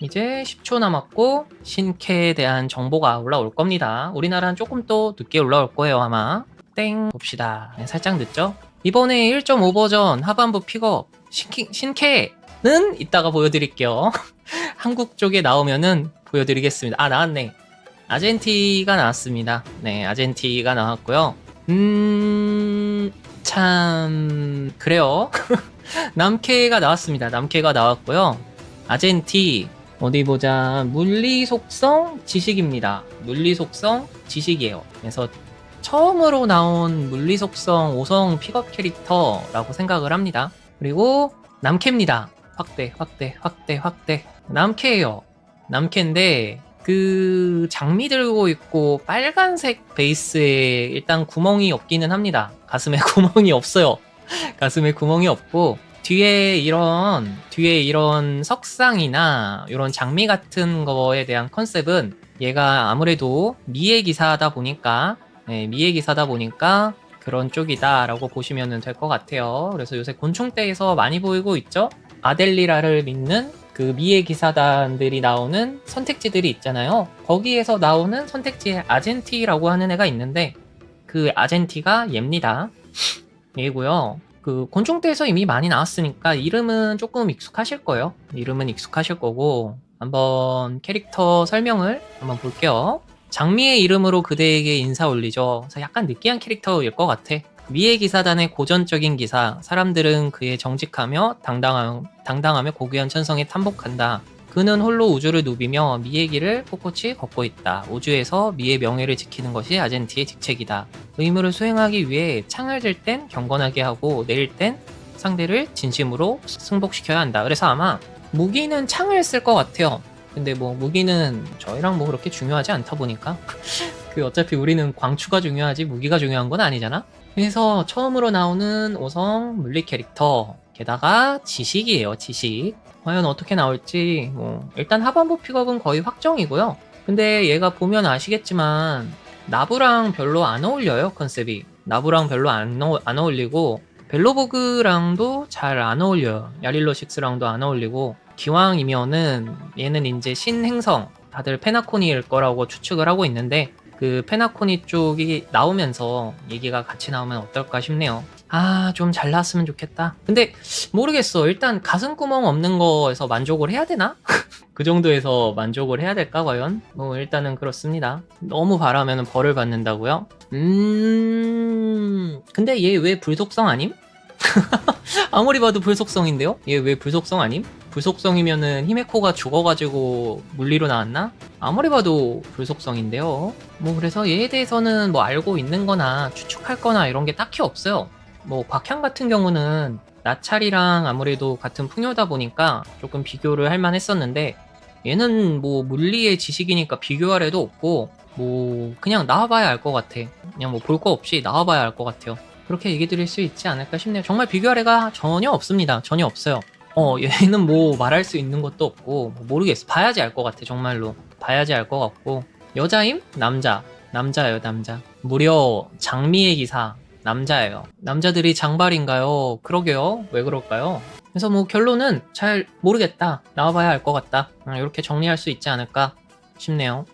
이제 10초 남았고 신캐에 대한 정보가 올라올 겁니다. 우리나라는 조금 또 늦게 올라올 거예요 아마. 땡 봅시다. 네, 살짝 늦죠? 이번에 1.5 버전 하반부 픽업 신캐는 이따가 보여드릴게요. 한국 쪽에 나오면은 보여드리겠습니다. 아 나왔네. 아젠티가 나왔습니다. 네, 아젠티가 나왔고요. 음, 참 그래요. 남캐가 나왔습니다. 남캐가 나왔고요. 아젠티 어디 보자 물리 속성 지식입니다. 물리 속성 지식이에요. 그래서 처음으로 나온 물리 속성 5성 픽업 캐릭터라고 생각을 합니다. 그리고 남캐입니다. 확대, 확대, 확대, 확대. 남캐예요. 남캐인데 그 장미 들고 있고 빨간색 베이스에 일단 구멍이 없기는 합니다. 가슴에 구멍이 없어요. 가슴에 구멍이 없고 뒤에 이런 뒤에 이런 석상이나 이런 장미 같은 거에 대한 컨셉은 얘가 아무래도 미의 기사다 보니까 네, 미의 기사다 보니까 그런 쪽이다라고 보시면 될 것 같아요. 그래서 요새 곤충대에서 많이 보이고 있죠. 아델리라를 믿는 그 미의 기사단들이 나오는 선택지들이 있잖아요. 거기에서 나오는 선택지에 아젠티라고 하는 애가 있는데 그 아젠티가 얘입니다. 얘고요. 그 곤충대에서 이미 많이 나왔으니까 이름은 조금 익숙하실 거예요. 이름은 익숙하실 거고 한번 캐릭터 설명을 한번 볼게요. 장미의 이름으로 그대에게 인사 올리죠. 그래서 약간 느끼한 캐릭터일 것 같아. 미의 기사단의 고전적인 기사, 사람들은 그의 정직하며 당당하, 당당하며 고귀한 천성에 탐복한다. 그는 홀로 우주를 누비며 미의 길을 꼿꼿이 걷고 있다. 우주에서 미의 명예를 지키는 것이 아젠티의 직책이다. 의무를 수행하기 위해 창을 들 땐 경건하게 하고 내릴 땐 상대를 진심으로 승복시켜야 한다. 그래서 아마 무기는 창을 쓸 것 같아요. 근데 뭐 무기는 저희랑 뭐 그렇게 중요하지 않다 보니까 그 어차피 우리는 광추가 중요하지 무기가 중요한 건 아니잖아. 그래서 처음으로 나오는 5성 물리 캐릭터 게다가 지식이에요 지식 과연 어떻게 나올지 뭐 일단 하반부 픽업은 거의 확정이고요. 근데 얘가 보면 아시겠지만 나부랑 별로 안 어울려요 컨셉이. 나부랑 별로 안, 어, 안 어울리고 벨로보그랑도 잘 안 어울려요. 야릴로식스랑도 안 어울리고 기왕이면은 얘는 이제 신행성 다들 페나코니일 거라고 추측을 하고 있는데 그 페나코니 쪽이 나오면서 얘기가 같이 나오면 어떨까 싶네요. 아, 좀 잘 나왔으면 좋겠다. 근데 모르겠어. 일단 가슴 구멍 없는 거에서 만족을 해야 되나? 그 정도에서 만족을 해야 될까 과연? 뭐 일단은 그렇습니다. 너무 바라면 벌을 받는다고요? 음. 근데 얘 왜 불속성 아님? 아무리 봐도 불속성인데요? 얘 왜 불속성 아님? 불속성이면은 히메코가 죽어가지고 물리로 나왔나? 아무리 봐도 불속성인데요. 뭐 그래서 얘에 대해서는 뭐 알고 있는 거나 추측할 거나 이런 게 딱히 없어요. 뭐 박향 같은 경우는 나찰이랑 아무래도 같은 풍요다 보니까 조금 비교를 할 만했었는데 얘는 뭐 물리의 지식이니까 비교할 애도 없고 뭐 그냥 나와봐야 알 것 같아. 그냥 뭐 볼 거 없이 나와봐야 알 것 같아요. 그렇게 얘기 드릴 수 있지 않을까 싶네요. 정말 비교할 애가 전혀 없습니다. 전혀 없어요. 어, 얘는 뭐 말할 수 있는 것도 없고 뭐 모르겠어. 봐야지 알 것 같아. 정말로. 봐야지 알 것 같고 여자임? 남자. 남자예요, 남자. 무려 장미의 기사. 남자예요. 남자들이 장발인가요? 그러게요. 왜 그럴까요? 그래서 뭐 결론은 잘 모르겠다. 나와봐야 알 것 같다. 이렇게 정리할 수 있지 않을까 싶네요.